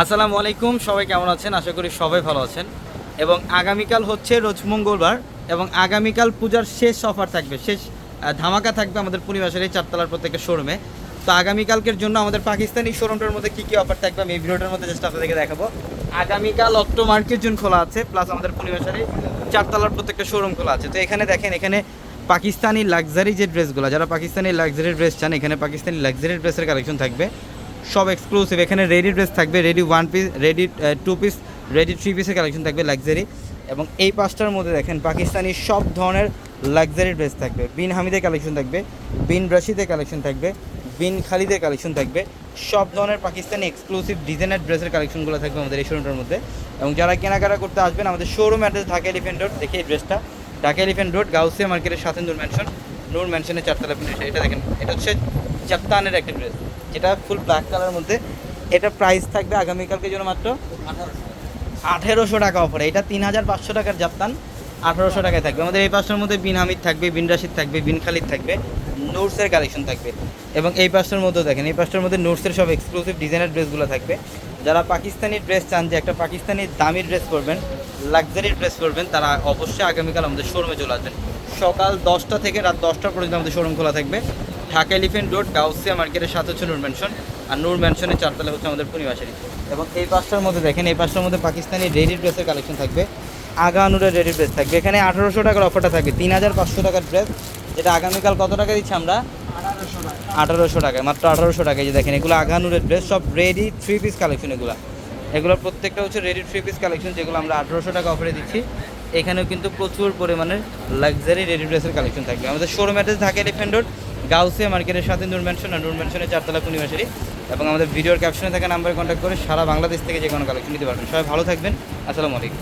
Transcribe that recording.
আসসালামু আলাইকুম, সবাই কেমন আছেন? আশা করি সবাই ভালো আছেন। এবং আগামীকাল হচ্ছে রোজ মঙ্গলবার এবং আগামীকাল পূজার শেষ অফার থাকবে, শেষ ধামাকা থাকবে আমাদের পরিবেশের এই চারতলার প্রত্যেকের শোরুমে। তো আগামীকালকের জন্য আমাদের পাকিস্তানি শোরুমটার মধ্যে কী কী অফার থাকবে আমি এই ভিডিওটার মধ্যে জাস্ট আপনাদেরকে দেখাবো। আগামীকাল অক্টো মার্কেট জোন খোলা আছে প্লাস আমাদের এই চারতলার প্রত্যেকটা শোরুম খোলা আছে। তো এখানে দেখেন, এখানে পাকিস্তানি লাক্সারি যে ড্রেসগুলো যারা পাকিস্তানি লাক্সারি ড্রেস চান, এখানে পাকিস্তানি লাক্সারি ড্রেসের কালেকশন থাকবে। সব এক্সক্লুসিভ এখানে রেডি ড্রেস থাকবে ready one piece ready two piece ready three পিসের কালেকশন থাকবে লাক্সারি এবং এই পাঁচটার মধ্যে দেখেন পাকিস্তানি সব ধরনের লাক্সারি ড্রেস থাকবে। বিন হামিদের কালেকশন থাকবে, বিন রশিদের কালেকশন থাকবে, বিন খালিদের কালেকশন থাকবে। সব ধরনের পাকিস্তানি এক্সক্লুসিভ ডিজাইনার ড্রেসের কালেকশনগুলো থাকবে আমাদের এই শোরুমটার মধ্যে। এবং যারা কেনাকাটা করতে আসবেন, আমাদের showroom address Dhaka elephant road দেখে এই ড্রেসটা ঢাকা এলিফেন্ট রোড গাউসিয়া মার্কেটের সাথে নূর ম্যানশন নূর ম্যানশনের চারতলা এটা দেখেন, এটা হচ্ছে জাপ্তানের একটা ড্রেস যেটা ফুল ব্ল্যাক কালার মধ্যে, এটা প্রাইস থাকবে আগামীকালকে জন্য মাত্র আঠেরোশো টাকা অফারে এটা তিন হাজার পাঁচশো টাকার জাপ্তান, আঠারোশো টাকায় থাকবে। আমাদের এই পাঁচটার মধ্যে বিন হামিদ থাকবে, বিন রাশিদ থাকবে, বিন খালিদ থাকবে নোটসের কালেকশন থাকবে। এবং এই পাঁচটার মধ্যে দেখেন, এই পাঁচটার মধ্যে নোটসের সব এক্সক্লুসিভ ডিজাইনার ড্রেসগুলো থাকবে। যারা পাকিস্তানি ড্রেস চান যে একটা পাকিস্তানি দামি ড্রেস পরবেন লাক্সারি ড্রেস পরবেন, তারা অবশ্যই আগামীকাল আমাদের শোরুমে চলে আসবেন। সকাল দশটা থেকে রাত দশটা পর্যন্ত আমাদের শোরুম খোলা থাকবে। ঢাকা এলিফেন্ট রোড, গাউসিয়া মার্কেটের সাথে হচ্ছে নূর ম্যানশন আর নূর ম্যানশনের চারতলা হচ্ছে আমাদের পূর্ণিমাশারি এবং এই পাঁচটার মধ্যে দেখেন, এই পাঁচটার মধ্যে পাকিস্তানি রেডি ড্রেসের কালেকশন থাকবে। আগা নুরের রেডি ড্রেস থাকবে। এখানে আঠারোশো টাকার অফারটা থাকবে, তিন হাজার পাঁচশো টাকার ড্রেস। যেটা আগামীকাল কত টাকা দিচ্ছি আমরা? আঠারোশো টাকায় মাত্র আঠারোশো টাকায়। যে দেখেন, এগুলো আগানুরের ড্রেস, সব রেডি থ্রি পিস কালেকশন এগুলো। এগুলো প্রত্যেকটা হচ্ছে রেডি থ্রি পিস কালেকশন, যেগুলো আমরা আঠারোশো টাকা অফারে দিচ্ছি। এখানেও কিন্তু প্রচুর পরিমাণের লাক্সারি রেডি ড্রেসের কালেকশন থাকবে। আমাদের showroom address Dhaka elephant road Gausia মার্কেটের সাথে নূর মেনশন আর নূর মেনশনের চারতলা পূর্ণিমাশারি এবং আমাদের ভিডিওর ক্যাপশনে থাকা নাম্বারে কন্ট্যাক্ট করে সারা বাংলাদেশ থেকে যে কোনো কালেকশন নিতে পারবেন। সবাই ভালো থাকবেন। আসসালামু আলাইকুম।